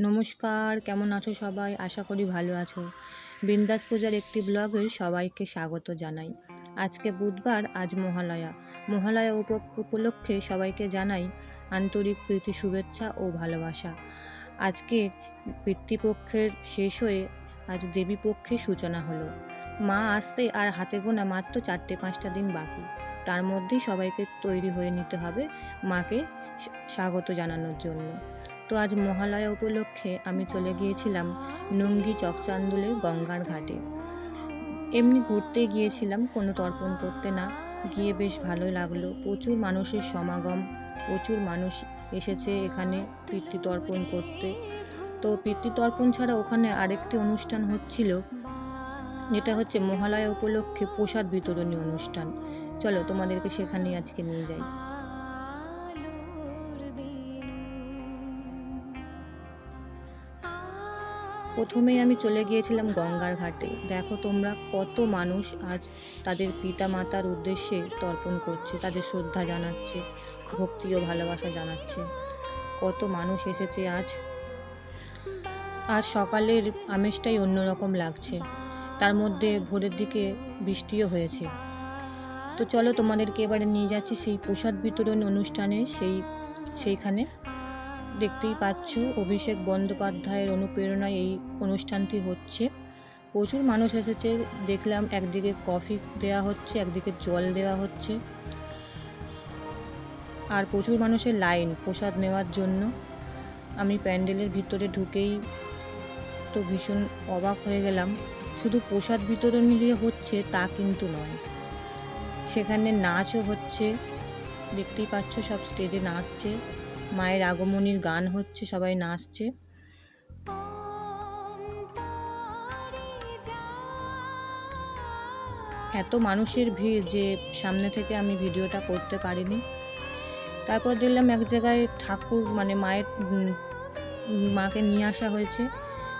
নমস্কার, কেমন আছো সবাই? আশা করি ভালো আছো। বিন্দাস পূজার একটি ব্লগে সবাইকে স্বাগত জানাই। আজকে বুধবার, আজ মহালয়া। মহালয়া উপ- উপলক্ষে সবাইকে জানাই আন্তরিক প্রীতি, শুভেচ্ছা ও ভালোবাসা। আজকে পিতৃপক্ষের শেষ হয়ে আজ দেবী পক্ষের সূচনা হলো। মা আসতে আর হাতে গোনা মাত্র চারটে পাঁচটা দিন বাকি। তার মধ্যেই সবাইকে তৈরি হয়ে নিতে হবে মাকে স্বাগত জানানোর জন্য। তো আজ মহালয়া উপলক্ষে আমি চলে গিয়েছিলাম নুঙ্গি চকচান্দুলের গঙ্গার ঘাটে। এমনি ঘুরতে গিয়েছিলাম, কোনো তর্পণ করতে না। গিয়ে বেশ ভালোই লাগল। প্রচুর মানুষের সমাগম, প্রচুর মানুষ এসেছে এখানে পিতৃতর্পণ করতে। তো পিতৃতর্পণ ছাড়া ওখানে আরেকটি অনুষ্ঠান হচ্ছিল, যেটা হচ্ছে মহালয়া উপলক্ষে প্রসাদ বিতরণী অনুষ্ঠান। চলো তোমাদেরকে সেখানেই আজকে নিয়ে যাই। প্রথমেই আমি চলে গিয়েছিলাম গঙ্গার ঘাটে। দেখো তোমরা কত মানুষ আজ তাদের পিতা মাতার উদ্দেশ্যে তর্পণ করছে, তাদের শ্রদ্ধা জানাচ্ছে, ভক্তি ও ভালোবাসা জানাচ্ছে। কত মানুষ এসেছে আজ। আজ সকালের আমেজটাই অন্যরকম লাগছে। তার মধ্যে ভোরের দিকে বৃষ্টিও হয়েছে। তো চলো তোমাদেরকে এবারে নিয়ে যাচ্ছি সেই প্রসাদ বিতরণ অনুষ্ঠানে, সেই, সেইখানে। দেখতেই পাচ্ছ, অভিষেক বন্দ্যোপাধ্যায়ের অনুপ্রেরণায় এই অনুষ্ঠানটি হচ্ছে। প্রচুর মানুষ এসেছে, দেখলাম একদিকে কফি দেওয়া হচ্ছে, একদিকে জল দেওয়া হচ্ছে। আর প্রচুর মানুষের লাইন, প্রসাদ নেওয়ার জন্য। আমি প্যান্ডেলের ভিতরে ঢুকেই তো ভীষণ অবাক হয়ে গেলাম। শুধু প্রসাদ বিতরণ যে হচ্ছে তা কিন্তু নয়। সেখানে নাচও হচ্ছে, দেখতেই পাচ্ছ সব স্টেজে নাচছে। মায়ের আগমনীর গান হচ্ছে, সবাই নাচছে। এত মানুষের ভিড় যে সামনে থেকে আমি ভিডিওটা করতে পারিনি। তারপর দেখলাম এক জায়গায় ঠাকুর মানে মায়ের মাকে নিয়ে আসা হয়েছে,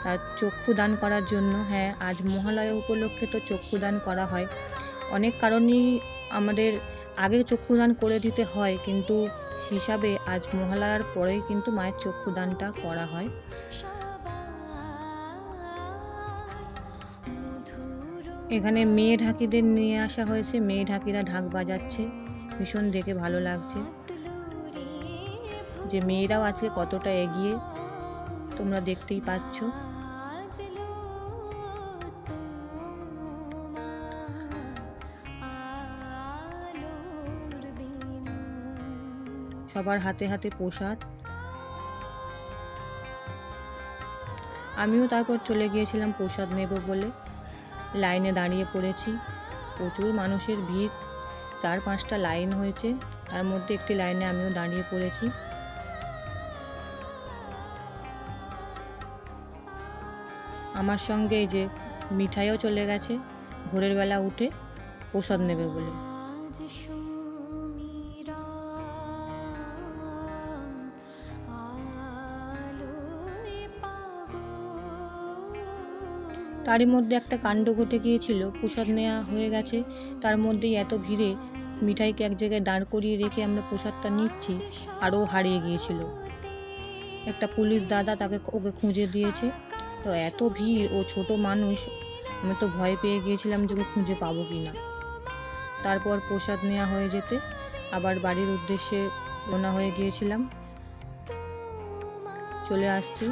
আর চক্ষু দান করার জন্য। হ্যাঁ আজ মহালয়া উপলক্ষে তো চক্ষু দান করা হয়। অনেক কারণেই আমাদের আগে চক্ষুদান করে দিতে হয়, কিন্তু হিসাবে আজ মহালয়ার পরেই কিন্তু মায়ের চক্ষুদানটা করা হয়। এখানে মেয়ে ঢাকিদের নিয়ে আসা হয়েছে। মেয়ে ঢাকিরা ঢাক বাজাচ্ছে। ভীষণ দেখে ভালো লাগছে। যে মেয়েরাও আজকে কতটা এগিয়ে, তোমরা দেখতেই পাচ্ছ। সবার হাতে হাতে প্রসাদ। আমিও তারপর চলে গিয়েছিলাম প্রসাদ নেব বলে। লাইনে দাঁড়িয়ে পড়েছি। প্রচুর মানুষের ভিড়। চার পাঁচটা লাইন হয়েছে। তার মধ্যে একটি লাইনে আমিও দাঁড়িয়ে পড়েছি। আমার সঙ্গে এই যে মিঠাইও চলে গেছে। ভোরের বেলা উঠে প্রসাদ নেবে বলে। তারই মধ্যে একটা কাণ্ড ঘটে গিয়েছিল, প্রসাদ নেওয়া হয়ে গেছে। তার মধ্যেই এত ভিড়ে মিঠাইকে এক জায়গায় দাঁড় করিয়ে রেখে আমরা প্রসাদটা নিচ্ছি আর ও হারিয়ে গিয়েছিল। একটা পুলিশ দাদা তাকে ওকে খুঁজে দিয়েছে। তো এত ভিড়, ও ছোট মানুষ, আমি তো ভয় পেয়ে গিয়েছিলাম যে ওকে খুঁজে পাবো কি না। তারপর প্রসাদ নেওয়া হয়ে যেতে, আবার বাড়ির উদ্দেশ্যে রওনা হয়ে গিয়েছিলাম। চলে আসছি।